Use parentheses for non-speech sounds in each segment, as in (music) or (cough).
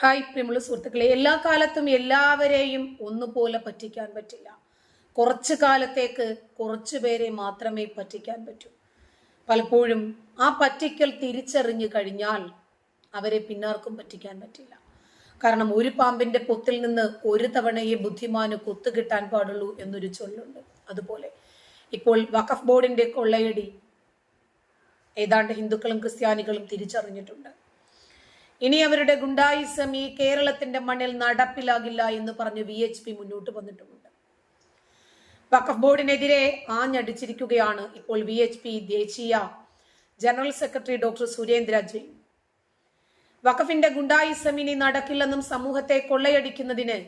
Hi പ്രിയമുള്ള സുഹൃത്തുക്കളെ. എല്ലാ കാലത്തും എല്ലാവരെയും ഒന്നുപോലെ പറ്റിക്കാൻ പറ്റില്ല. കുറച്ചു കാലത്തേക്ക് കുറച്ചു പേരെ മാത്രമേ പറ്റിക്കാൻ പറ്റൂ. പലപ്പോഴും ആ പറ്റിക്കൽ തിരിച്ചറിഞ്ഞു കഴിഞ്ഞാൽ അവരെ പിന്നാർക്കും പറ്റിക്കാൻ പറ്റില്ല. കാരണം ഒരു പാമ്പിന്റെ പൊത്തിൽ നിന്ന് ഒരു തവണയെ ബുദ്ധിമാന് കൊത്തു കിട്ടാൻ പാടുള്ളൂ എന്നൊരു ചൊല്ലുണ്ട്. അതുപോലെ ഇപ്പോൾ വഖഫ് ബോർഡിന്റെ കൊള്ളയടി ഏതാണ്ട് ഹിന്ദുക്കളും ക്രിസ്ത്യാനികളും തിരിച്ചറിഞ്ഞിട്ടുണ്ട്. ഇനി അവരുടെ ഗുണ്ടായിസം ഈ കേരളത്തിന്റെ മണ്ണിൽ നടപ്പിലാകില്ല എന്ന് പറഞ്ഞ് വി എച്ച് പി മുന്നോട്ട് വന്നിട്ടുമുണ്ട്. വഖഫ് ബോർഡിനെതിരെ ആഞ്ഞടിച്ചിരിക്കുകയാണ് ഇപ്പോൾ വി എച്ച് പി ദേശീയ general secretary doctor Surendra Jain. വഖഫിന്റെ ഗുണ്ടായിസം ഇനി നടക്കില്ലെന്നും സമൂഹത്തെ കൊള്ളയടിക്കുന്നതിന്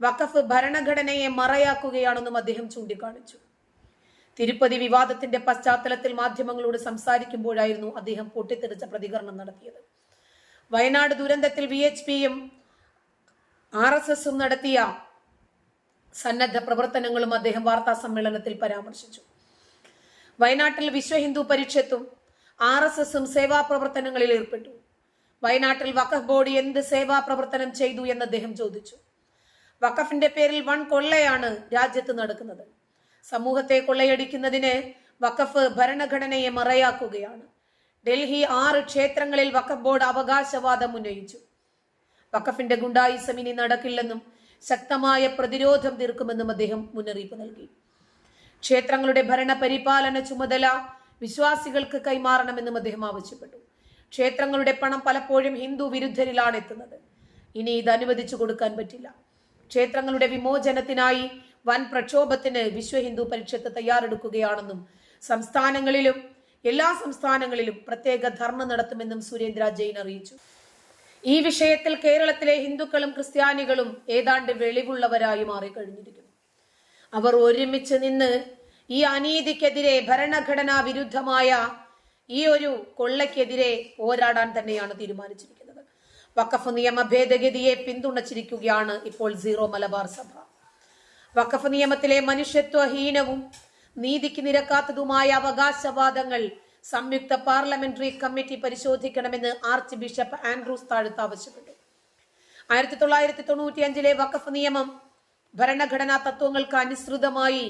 വഖഫ് ഭരണഘടനയെ മറയാക്കുകയാണെന്നും അദ്ദേഹം ചൂണ്ടിക്കാണിച്ചു. തിരുപ്പതി വിവാദത്തിന്റെ പശ്ചാത്തലത്തിൽ മാധ്യമങ്ങളോട് സംസാരിക്കുമ്പോഴായിരുന്നു അദ്ദേഹം പൊട്ടിത്തെറിച്ച പ്രതികരണം നടത്തിയത്. വയനാട് ദുരന്തത്തിൽ വി എച്ച് പിയും ആർ എസ് എസും നടത്തിയ സന്നദ്ധ പ്രവർത്തനങ്ങളും അദ്ദേഹം വാർത്താ സമ്മേളനത്തിൽ പരാമർശിച്ചു. വയനാട്ടിൽ വിശ്വ ഹിന്ദു പരിഷത്തും ആർ എസ് എസും സേവാ പ്രവർത്തനങ്ങളിൽ ഏർപ്പെട്ടു. വയനാട്ടിൽ വഖഫ് ബോർഡ് എന്ത് സേവാ പ്രവർത്തനം ചെയ്തു എന്ന് അദ്ദേഹം ചോദിച്ചു. വഖഫിന്റെ പേരിൽ വൺ കൊള്ളയാണ് രാജ്യത്ത് നടക്കുന്നത്. സമൂഹത്തെ കൊള്ളയടിക്കുന്നതിന് വഖഫ് ഭരണഘടനയെ മറയാക്കുകയാണ്. ഡൽഹി ആറ് ക്ഷേത്രങ്ങളിൽ വഖഫ് ബോർഡ് അവകാശവാദം ഉന്നയിച്ചു. വഖഫിന്റെ ഗുണ്ടായിസം ഇനി നടക്കില്ലെന്നും ശക്തമായ പ്രതിരോധം തീർക്കുമെന്നും അദ്ദേഹം മുന്നറിയിപ്പ് നൽകി. ക്ഷേത്രങ്ങളുടെ ഭരണ പരിപാലന ചുമതല വിശ്വാസികൾക്ക് കൈമാറണമെന്നും അദ്ദേഹം ആവശ്യപ്പെട്ടു. ക്ഷേത്രങ്ങളുടെ പണം പലപ്പോഴും ഹിന്ദു വിരുദ്ധരിലാണ് എത്തുന്നത്. ഇനി ഇത് അനുവദിച്ചു കൊടുക്കാൻ പറ്റില്ല. ക്ഷേത്രങ്ങളുടെ വിമോചനത്തിനായി വൻ പ്രക്ഷോഭത്തിന് വിശ്വ ഹിന്ദു പരിഷത്ത് തയ്യാറെടുക്കുകയാണെന്നും സംസ്ഥാനങ്ങളിലും എല്ലാ സംസ്ഥാനങ്ങളിലും പ്രത്യേക ധർണ നടത്തുമെന്നും സുരേന്ദ്ര ജെയിൻ അറിയിച്ചു. ഈ വിഷയത്തിൽ കേരളത്തിലെ ഹിന്ദുക്കളും ക്രിസ്ത്യാനികളും ഏതാണ്ട് വെളിവുള്ളവരായി മാറിക്കഴിഞ്ഞിരിക്കുന്നു. അവർ ഒരുമിച്ച് നിന്ന് ഈ അനീതിക്കെതിരെ ഭരണഘടനാ വിരുദ്ധമായ ഈ ഒരു കൊള്ളയ്ക്കെതിരെ പോരാടാൻ തന്നെയാണ് തീരുമാനിച്ചിരിക്കുന്നത്. വഖഫ് നിയമ ഭേദഗതിയെ പിന്തുണച്ചിരിക്കുകയാണ് ഇപ്പോൾ സീറോ മലബാർ സഭ. വഖഫ് നിയമത്തിലെ മനുഷ്യത്വഹീനവും നീതിക്ക് നിരക്കാത്തതുമായ അവകാശവാദങ്ങൾ സംയുക്ത പാർലമെന്ററി കമ്മിറ്റി പരിശോധിക്കണമെന്ന് ആർച്ച് ബിഷപ്പ് ആൻഡ്രൂസ് താഴ്ത്ത് ആവശ്യപ്പെട്ടു. ആയിരത്തി തൊള്ളായിരത്തി തൊണ്ണൂറ്റി അഞ്ചിലെ വഖഫ് നിയമം ഭരണഘടനാ തത്വങ്ങൾക്ക് അനുസൃതമായി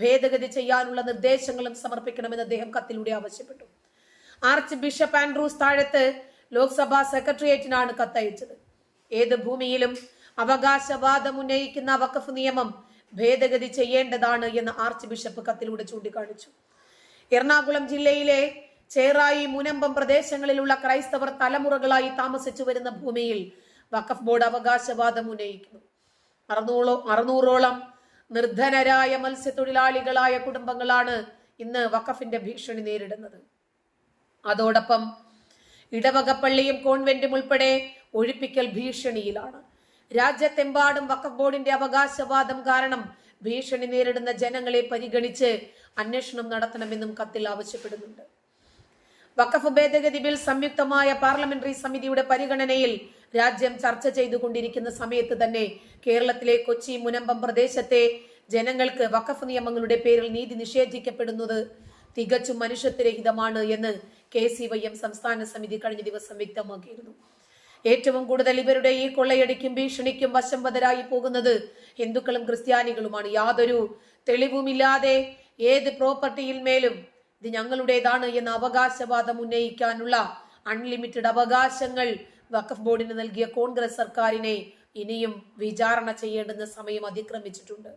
ഭേദഗതി ചെയ്യാനുള്ള നിർദ്ദേശങ്ങളും സമർപ്പിക്കണമെന്ന് അദ്ദേഹം കത്തിലൂടെ ആവശ്യപ്പെട്ടു. ആർച്ച് ബിഷപ്പ് ആൻഡ്രൂസ് താഴത്ത് ലോക്സഭാ സെക്രട്ടേറിയറ്റിനാണ് കത്തയച്ചത്. ഏത് ഭൂമിയിലും അവകാശവാദം ഉന്നയിക്കുന്ന വഖഫ് നിയമം ഭേദഗതി ചെയ്യേണ്ടതാണ് എന്ന് ആർച്ച് ബിഷപ്പ് കത്തിലൂടെ ചൂണ്ടിക്കാണിച്ചു. എറണാകുളം ജില്ലയിലെ ചേറായി മുനമ്പം പ്രദേശങ്ങളിലുള്ള ക്രൈസ്തവർ തലമുറകളായി താമസിച്ചു വരുന്ന ഭൂമിയിൽ വഖഫ് ബോർഡ് അവകാശവാദം ഉന്നയിക്കുന്നു. അറുന്നൂറോ അറുന്നൂറോളം നിർധനരായ മത്സ്യത്തൊഴിലാളികളായ കുടുംബങ്ങളാണ് ഇന്ന് വഖഫിന്റെ ഭീഷണി നേരിടുന്നത്. അതോടൊപ്പം ഇടവകപ്പള്ളിയും കോൺവെന്റും ഉൾപ്പെടെ ഒഴിപ്പിക്കൽ ഭീഷണിയിലാണ്. രാജ്യത്തെമ്പാടും വഖഫ് ബോർഡിന്റെ അവകാശവാദം കാരണം ഭീഷണി നേരിടുന്ന ജനങ്ങളെ പരിഗണിച്ച് അന്വേഷണം നടത്തണമെന്നും കത്തിൽ ആവശ്യപ്പെടുന്നുണ്ട്. വഖഫ് ഭേദഗതി ബിൽ സംയുക്തമായ പാർലമെന്ററി സമിതിയുടെ പരിഗണനയിൽ രാജ്യം ചർച്ച ചെയ്തുകൊണ്ടിരിക്കുന്ന സമയത്ത് തന്നെ കേരളത്തിലെ കൊച്ചി മുനമ്പം പ്രദേശത്തെ ജനങ്ങൾക്ക് വഖഫ് നിയമങ്ങളുടെ പേരിൽ നീതി നിഷേധിക്കപ്പെടുന്നത് തികച്ചും മനുഷ്യത്വരഹിതമാണ് എന്ന് കെ സി വൈ എം സംസ്ഥാന സമിതി കഴിഞ്ഞ ദിവസം വ്യക്തമാക്കിയിരുന്നു. ഏറ്റവും കൂടുതൽ ഇവരുടെ ഈ കൊള്ളയടിക്കും ഭീഷണിക്കും വശംവതരായി പോകുന്നത് ഹിന്ദുക്കളും ക്രിസ്ത്യാനികളുമാണ്. യാതൊരു തെളിവുമില്ലാതെ ഏത് പ്രോപ്പർട്ടിയിൽ മേലും ഇത് ഞങ്ങളുടേതാണ് എന്ന അവകാശവാദം ഉന്നയിക്കാനുള്ള അൺലിമിറ്റഡ് അവകാശങ്ങൾ വഖഫ് ബോർഡിന് നൽകിയ കോൺഗ്രസ് സർക്കാരിനെ ഇനിയും വിചാരണ ചെയ്യേണ്ടുന്ന സമയം അതിക്രമിച്ചിട്ടുണ്ട്.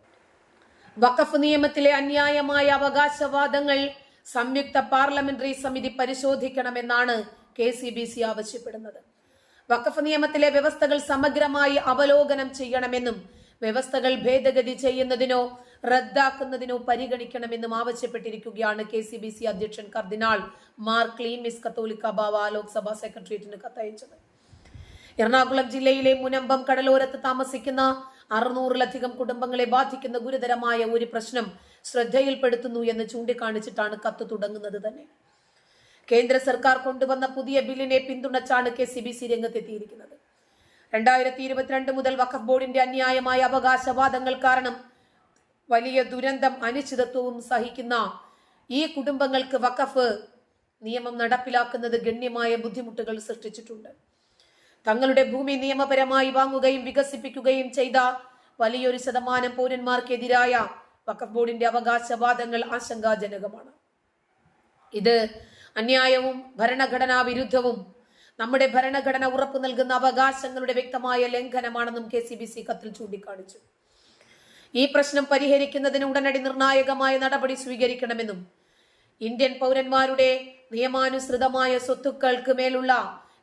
വഖഫ് നിയമത്തിലെ അന്യായമായ അവകാശവാദങ്ങൾ സംയുക്ത പാർലമെന്ററി സമിതി പരിശോധിക്കണമെന്നാണ് കെ സി ബി സി ആവശ്യപ്പെടുന്നത്. വഖഫ് നിയമത്തിലെ വ്യവസ്ഥകൾ സമഗ്രമായി അവലോകനം ചെയ്യണമെന്നും വ്യവസ്ഥകൾ ഭേദഗതി ചെയ്യുന്നതിനോ റദ്ദാക്കുന്നതിനോ പരിഗണിക്കണമെന്നും ആവശ്യപ്പെട്ടിരിക്കുകയാണ് കെ സി ബി സി അധ്യക്ഷൻ കർദിനാൾ മാർ ക്ലീമിസ് കത്തോലിക്ക ബാവ ലോക്സഭാ സെക്രട്ടേറിയറ്റിന് കത്തയച്ചത്. എറണാകുളം ജില്ലയിലെ മുനമ്പം കടലോരത്ത് താമസിക്കുന്ന അറുന്നൂറിലധികം കുടുംബങ്ങളെ ബാധിക്കുന്ന ഗുരുതരമായ ഒരു പ്രശ്നം ശ്രദ്ധയിൽപ്പെടുത്തുന്നു എന്ന് ചൂണ്ടിക്കാണിച്ചിട്ടാണ് കത്ത് തുടങ്ങുന്നത് തന്നെ. കേന്ദ്ര സർക്കാർ കൊണ്ടുവന്ന പുതിയ ബില്ലിനെ പിന്തുണച്ചാണ് കെ സി ബി സി രംഗത്തെത്തിയിരിക്കുന്നത്. രണ്ടായിരത്തി ഇരുപത്തിരണ്ട് മുതൽ വഖഫ് ബോർഡിന്റെ അന്യായമായ അവകാശവാദങ്ങൾ കാരണം വലിയ ദുരന്തം അനിശ്ചിതത്വവും സഹിക്കുന്ന ഈ കുടുംബങ്ങൾക്ക് വഖഫ് നിയമം നടപ്പിലാക്കുന്നത് ഗണ്യമായ ബുദ്ധിമുട്ടുകൾ സൃഷ്ടിച്ചിട്ടുണ്ട്. തങ്ങളുടെ ഭൂമി നിയമപരമായി വാങ്ങുകയും വികസിപ്പിക്കുകയും ചെയ്ത വലിയൊരു ശതമാനം പൗരന്മാർക്കെതിരായ വഖഫ് ബോർഡിന്റെ അവകാശവാദങ്ങൾ ആശങ്കാജനകമാണ്. ഇത് അന്യായവും ഭരണഘടനാ വിരുദ്ധവും നമ്മുടെ ഭരണഘടന ഉറപ്പു നൽകുന്ന അവകാശങ്ങളുടെ വ്യക്തമായ ലംഘനമാണെന്നും കെ സി ബി സി കത്തിൽ ചൂണ്ടിക്കാണിച്ചു. ഈ പ്രശ്നം പരിഹരിക്കുന്നതിന് ഉടനടി നിർണായകമായ നടപടി സ്വീകരിക്കണമെന്നും ഇന്ത്യൻ പൗരന്മാരുടെ നിയമാനുസൃതമായ സ്വത്തുക്കൾക്ക് മേലുള്ള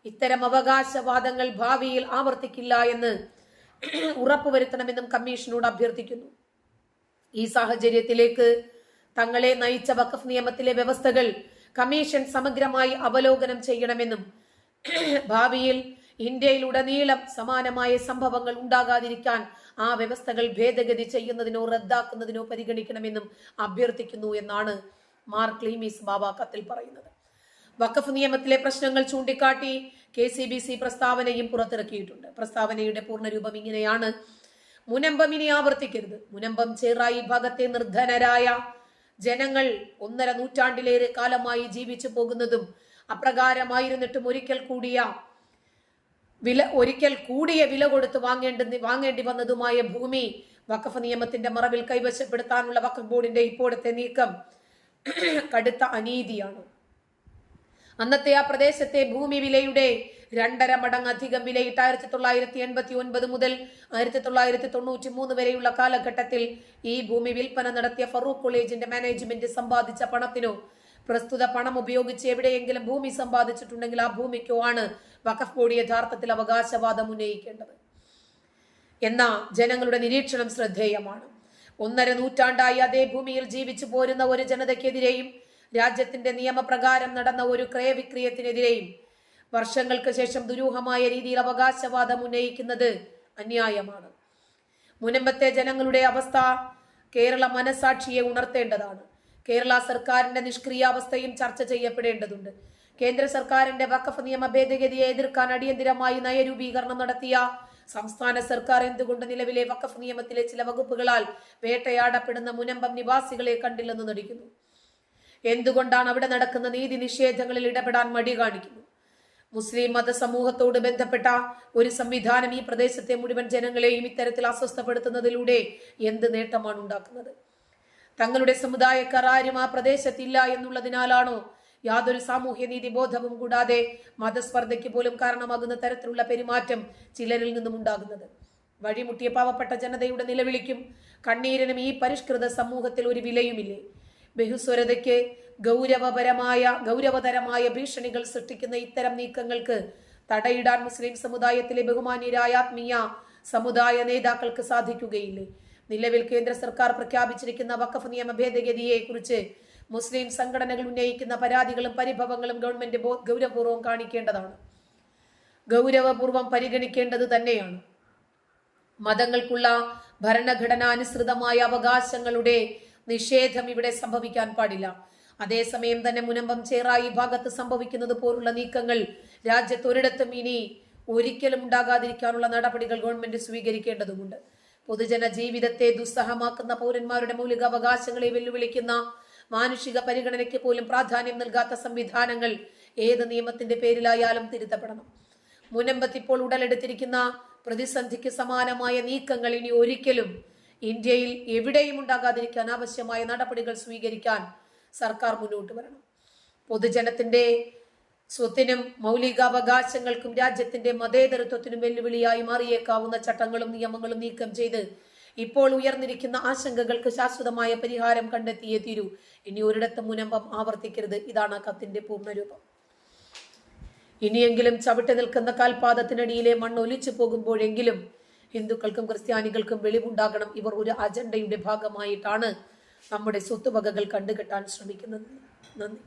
ഇത്തരം അവകാശവാദങ്ങൾ ഭാവിയിൽ ആവർത്തിക്കില്ല എന്ന് ഉറപ്പുവരുത്തണമെന്നും കമ്മീഷനോട് അഭ്യർത്ഥിക്കുന്നു. ഈ സാഹചര്യത്തിലേക്ക് തങ്ങളെ നയിച്ച വഖഫ് നിയമത്തിലെ വ്യവസ്ഥകൾ കമ്മീഷൻ സമഗ്രമായി അവലോകനം ചെയ്യണമെന്നും (clears throat) ഭാവിയിൽ ഇന്ത്യയിലുടനീളം സമാനമായ സംഭവങ്ങൾ ഉണ്ടാകാതിരിക്കാൻ ആ വ്യവസ്ഥകൾ ഭേദഗതി ചെയ്യുന്നതിനോ റദ്ദാക്കുന്നതിനോ പരിഗണിക്കണമെന്നും അഭ്യർത്ഥിക്കുന്നു എന്നാണ് മാർ ലീമീസ് ബാബ കത്തിൽ പറയുന്നത്. വഖഫ് നിയമത്തിലെ പ്രശ്നങ്ങൾ ചൂണ്ടിക്കാട്ടി കെ സി ബി സി പ്രസ്താവനയും പുറത്തിറക്കിയിട്ടുണ്ട്. പ്രസ്താവനയുടെ പൂർണരൂപം ഇങ്ങനെയാണ്. മുനമ്പം ഇനി ആവർത്തിക്കരുത്. മുനമ്പം ചേറായി ഭാഗത്തെ നിർധനരായ ജനങ്ങൾ ഒന്നര നൂറ്റാണ്ടിലേറെ കാലമായി ജീവിച്ചു പോകുന്നതും അപ്രകാരമായിരുന്നിട്ടും ഒരിക്കൽ കൂടിയ വില ഒരിക്കൽ കൂടിയ വില കൊടുത്ത് വാങ്ങേണ്ട വാങ്ങേണ്ടി വന്നതുമായ ഭൂമി വഖഫ് നിയമത്തിന്റെ മറവിൽ കൈവശപ്പെടുത്താനുള്ള വഖഫ് ബോർഡിന്റെ ഇപ്പോഴത്തെ നീക്കം കടുത്ത അനീതിയാണ്. അന്നത്തെ ആ പ്രദേശത്തെ ഭൂമി വിലയുടെ രണ്ടര മടങ്ങ് അധികം വിലയിട്ട് ആയിരത്തി തൊള്ളായിരത്തി എൺപത്തി ഒൻപത് മുതൽ ആയിരത്തി തൊള്ളായിരത്തി തൊണ്ണൂറ്റി മൂന്ന് വരെയുള്ള കാലഘട്ടത്തിൽ ഈ ഭൂമി വിൽപ്പന നടത്തിയ ഫറൂഖ് കോളേജിന്റെ മാനേജ്മെന്റ് സമ്പാദിച്ച പണത്തിനോ പ്രസ്തുത പണം ഉപയോഗിച്ച് എവിടെയെങ്കിലും ഭൂമി സമ്പാദിച്ചിട്ടുണ്ടെങ്കിൽ ആ ഭൂമിക്കോ ആണ് വഖഫ് ബോർഡ് യഥാർത്ഥത്തിൽ അവകാശവാദം ഉന്നയിക്കേണ്ടത്. എന്ന ജനങ്ങളുടെ നിരീക്ഷണം ശ്രദ്ധേയമാണ്. ഒന്നര നൂറ്റാണ്ടായി അതേ ഭൂമിയിൽ ജീവിച്ചു പോരുന്ന ഒരു ജനതയ്ക്കെതിരെയും രാജ്യത്തിന്റെ നിയമപ്രകാരം നടന്ന ഒരു ക്രയവിക്രയത്തിനെതിരെയും വർഷങ്ങൾക്ക് ശേഷം ദുരൂഹമായ രീതിയിൽ അവകാശവാദം ഉന്നയിക്കുന്നത് അന്യായമാണ്. മുനമ്പത്തെ ജനങ്ങളുടെ അവസ്ഥ കേരള മനസാക്ഷിയെ ഉണർത്തേണ്ടതാണ്. കേരള സർക്കാരിന്റെ നിഷ്ക്രിയാവസ്ഥയും ചർച്ച ചെയ്യപ്പെടേണ്ടതുണ്ട്. കേന്ദ്ര സർക്കാരിന്റെ വഖഫ് നിയമ ഭേദഗതിയെ എതിർക്കാൻ അടിയന്തിരമായി നയരൂപീകരണം നടത്തിയ സംസ്ഥാന സർക്കാർ എന്തുകൊണ്ട് നിലവിലെ വഖഫ് നിയമത്തിലെ ചില വകുപ്പുകളാൽ വേട്ടയാടപ്പെടുന്ന മുനമ്പം നിവാസികളെ കണ്ടില്ലെന്ന് നടിക്കുന്നു? എന്തുകൊണ്ടാണ് അവിടെ നടക്കുന്ന നീതി നിഷേധങ്ങളിൽ ഇടപെടാൻ മടി കാണിക്കുന്നു? മുസ്ലിം മത സമൂഹത്തോട് ബന്ധപ്പെട്ട ഒരു സംവിധാനം ഈ പ്രദേശത്തെ മുഴുവൻ ജനങ്ങളെയും ഇത്തരത്തിൽ അസ്വസ്ഥപ്പെടുത്തുന്നതിലൂടെ എന്ത് നേട്ടമാണ് ഉണ്ടാക്കുന്നത്? തങ്ങളുടെ സമുദായക്കാർ ആരും ആ പ്രദേശത്തില്ല എന്നുള്ളതിനാലാണോ യാതൊരു സാമൂഹ്യ നീതി ബോധവും കൂടാതെ മതസ്പർദ്ധയ്ക്ക് പോലും കാരണമാകുന്ന തരത്തിലുള്ള പെരുമാറ്റം ചിലരിൽ നിന്നും ഉണ്ടാകുന്നത്? വഴിമുട്ടിയ പാവപ്പെട്ട ജനതയുടെ നിലവിളിക്കും കണ്ണീരിനും ഈ പരിഷ്കൃത സമൂഹത്തിൽ ഒരു വിലയുമില്ലേ? ബഹുസ്വരതയ്ക്ക് ഗൗരവപരമായ ഗൗരവതരമായ ഭീഷണികൾ സൃഷ്ടിക്കുന്ന ഇത്തരം നീക്കങ്ങൾക്ക് തടയിടാൻ മുസ്ലിം സമുദായത്തിലെ ബഹുമാന്യരായ ആത്മീയ സമുദായ നേതാക്കൾക്ക് സാധിക്കുകയില്ലേ? നിലവിൽ കേന്ദ്ര സർക്കാർ പ്രഖ്യാപിച്ചിരിക്കുന്ന വഖഫ് നിയമ ഭേദഗതിയെ കുറിച്ച് മുസ്ലിം സംഘടനകൾ ഉന്നയിക്കുന്ന പരാതികളും പരിഭവങ്ങളും ഗവൺമെന്റ് ഗൗരവപൂർവം കാണിക്കേണ്ടതാണ്. ഗൗരവപൂർവം പരിഗണിക്കേണ്ടത് തന്നെയാണ്. മതങ്ങൾക്കുള്ള ഭരണഘടനാനുസൃതമായ അവകാശങ്ങളുടെ നിഷേധം ഇവിടെ സംഭവിക്കാൻ പാടില്ല. അതേസമയം തന്നെ മുനമ്പം ചേറായി ഭാഗത്ത് സംഭവിക്കുന്നത് പോലുള്ള നീക്കങ്ങൾ രാജ്യത്തൊരിടത്തും ഇനി ഒരിക്കലും ഉണ്ടാകാതിരിക്കാനുള്ള നടപടികൾ ഗവൺമെന്റ് സ്വീകരിക്കേണ്ടതുണ്ട്. പൊതുജന ജീവിതത്തെ ദുസ്സഹമാക്കുന്ന പൗരന്മാരുടെ മൗലിക അവകാശങ്ങളെ വെല്ലുവിളിക്കുന്ന മാനുഷിക പരിഗണനയ്ക്ക് പോലും പ്രാധാന്യം നൽകാത്ത സംവിധാനങ്ങൾ ഏത് നിയമത്തിന്റെ പേരിലായാലും തിരുത്തപ്പെടണം. മുനമ്പത്ത് ഇപ്പോൾ ഉടലെടുത്തിരിക്കുന്ന പ്രതിസന്ധിക്ക് സമാനമായ നീക്കങ്ങൾ ഇനി ഒരിക്കലും ഇന്ത്യയിൽ എവിടെയും ഉണ്ടാകാതിരിക്കാൻ ആവശ്യമായ നടപടികൾ സ്വീകരിക്കാൻ സർക്കാർ മുന്നോട്ട് വരണം. പൊതുജനത്തിന്റെ സ്വത്തിനും മൗലികാവകാശങ്ങൾക്കും രാജ്യത്തിന്റെ മതേതരത്വത്തിനും വെല്ലുവിളിയായി മാറിയേക്കാവുന്ന ചട്ടങ്ങളും നിയമങ്ങളും നീക്കം ചെയ്ത് ഇപ്പോൾ ഉയർന്നിരിക്കുന്ന ആശങ്കകൾക്ക് ശാശ്വതമായ പരിഹാരം കണ്ടെത്തിയേ തീരൂ. ഇനി ഒരിടത്തും മുനമ്പം ആവർത്തിക്കരുത്. ഇതാണ് കത്തിന്റെ പൂർണരൂപം. ഇനിയെങ്കിലും ചവിട്ടി നിൽക്കുന്ന കാൽപാദത്തിനടിയിലെ മണ്ണ് ഒലിച്ചു പോകുമ്പോഴെങ്കിലും ഹിന്ദുക്കൾക്കും ക്രിസ്ത്യാനികൾക്കും വെളിവുണ്ടാകണം. ഇവർ ഒരു അജണ്ടയുടെ ഭാഗമായിട്ടാണ് നമ്മുടെ സ്വത്തുവകകൾ കണ്ടുകെട്ടാൻ ശ്രമിക്കുന്നത്. നന്ദി.